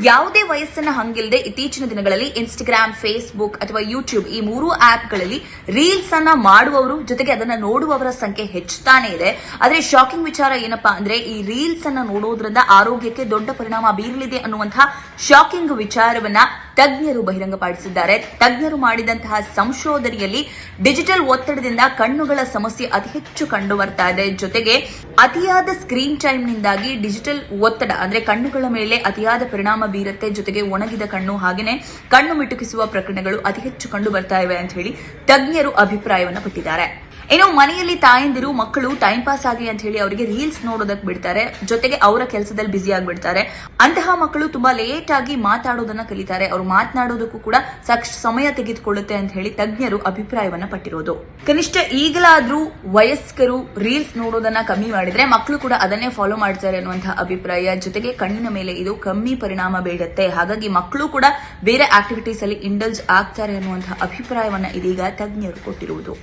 ಯಾವುದೇ ವಯಸ್ಸನ್ನ ಹಂಗಿಲ್ಲದೆ ಇತ್ತೀಚಿನ ದಿನಗಳಲ್ಲಿ ಇನ್ಸ್ಟಾಗ್ರಾಮ್ ಫೇಸ್ಬುಕ್ ಅಥವಾ ಯೂಟ್ಯೂಬ್ ಈ ಮೂರು ಆಪ್ಗಳಲ್ಲಿ ರೀಲ್ಸ್ ಅನ್ನ ಮಾಡುವವರು ಜೊತೆಗೆ ಅದನ್ನ ನೋಡುವವರ ಸಂಖ್ಯೆ ಹೆಚ್ಚುತ್ತಾನೆ ಇದೆ. ಆದರೆ ಶಾಕಿಂಗ್ ವಿಚಾರ ಏನಪ್ಪಾ ಅಂದ್ರೆ ಈ ರೀಲ್ಸ್ ಅನ್ನ ನೋಡೋದ್ರಿಂದ ಆರೋಗ್ಯಕ್ಕೆ ದೊಡ್ಡ ಪರಿಣಾಮ ಬೀರಲಿದೆ ಅನ್ನುವಂತಹ ಶಾಕಿಂಗ್ ವಿಚಾರವನ್ನ ತಜ್ಞರು ಬಹಿರಂಗಪಡಿಸಿದ್ದಾರೆ. ತಜ್ಞರು ಮಾಡಿದಂತಹ ಸಂಶೋಧನೆಯಲ್ಲಿ ಡಿಜಿಟಲ್ ಒತ್ತಡದಿಂದ ಕಣ್ಣುಗಳ ಸಮಸ್ಯೆ ಅತಿ ಹೆಚ್ಚು ಕಂಡು ಬರ್ತಾ ಇದೆ. ಜೊತೆಗೆ ಅತಿಯಾದ ಸ್ಕ್ರೀನ್ ಟೈಮ್ ನಿಂದಾಗಿ ಡಿಜಿಟಲ್ ಒತ್ತಡ ಅಂದ್ರೆ ಕಣ್ಣುಗಳ ಮೇಲೆ ಅತಿಯಾದ ಪರಿಣಾಮ ಬೀರುತ್ತೆ. ಜೊತೆಗೆ ಒಣಗಿದ ಕಣ್ಣು ಹಾಗೆಯೇ ಕಣ್ಣು ಮಿಟುಕಿಸುವ ಪ್ರಕರಣಗಳು ಅತಿ ಹೆಚ್ಚು ಕಂಡು ಬರ್ತಾ ಇವೆ ಅಂತ ಹೇಳಿ ತಜ್ಞರು ಅಭಿಪ್ರಾಯವನ್ನು ಪಟ್ಟಿದ್ದಾರೆ ಇನ್ನು ಮನೆಯಲ್ಲಿ ತಾಯಂದಿರು, ಮಕ್ಕಳು ಟೈಮ್ ಪಾಸ್ ಆಗಲಿ ಅಂತ ಹೇಳಿ ಅವರಿಗೆ ರೀಲ್ಸ್ ನೋಡೋದಕ್ಕೆ ಬಿಡ್ತಾರೆ. ಜೊತೆಗೆ ಅವರ ಕೆಲಸದಲ್ಲಿ ಬ್ಯುಸಿ ಆಗಿಬಿಡ್ತಾರೆ. ಅಂತಹ ಮಕ್ಕಳು ತುಂಬಾ ಲೇಟ್ ಆಗಿ ಮಾತಾಡೋದನ್ನ ಕಲಿತಾರೆ. ಅವರು ಮಾತನಾಡೋದಕ್ಕೂ ಕೂಡ ಸಾಕಷ್ಟು ಸಮಯ ತೆಗೆದುಕೊಳ್ಳುತ್ತೆ ಅಂತ ಹೇಳಿ ತಜ್ಞರು ಅಭಿಪ್ರಾಯವನ್ನ ಪಟ್ಟಿರೋದು. ಕನಿಷ್ಠ ಈಗಲಾದ್ರೂ ವಯಸ್ಕರು ರೀಲ್ಸ್ ನೋಡೋದನ್ನ ಕಮ್ಮಿ ಮಾಡಿದ್ರೆ ಮಕ್ಕಳು ಕೂಡ ಅದನ್ನೇ ಫಾಲೋ ಮಾಡ್ತಾರೆ ಅನ್ನುವಂತಹ ಅಭಿಪ್ರಾಯ. ಜೊತೆಗೆ ಕಣ್ಣಿನ ಮೇಲೆ ಇದು ಕಮ್ಮಿ ಪರಿಣಾಮ ಬೀಳುತ್ತೆ ಹಾಗಾಗಿ ಮಕ್ಕಳು ಕೂಡ ಬೇರೆ ಆಕ್ಟಿವಿಟೀಸ್ ಅಲ್ಲಿ ಇಂಡಲ್ಜ್ ಆಗ್ತಾರೆ ಅನ್ನುವಂತಹ ಅಭಿಪ್ರಾಯವನ್ನ ಇದೀಗ ತಜ್ಞರು ಕೊಟ್ಟಿರುವುದು.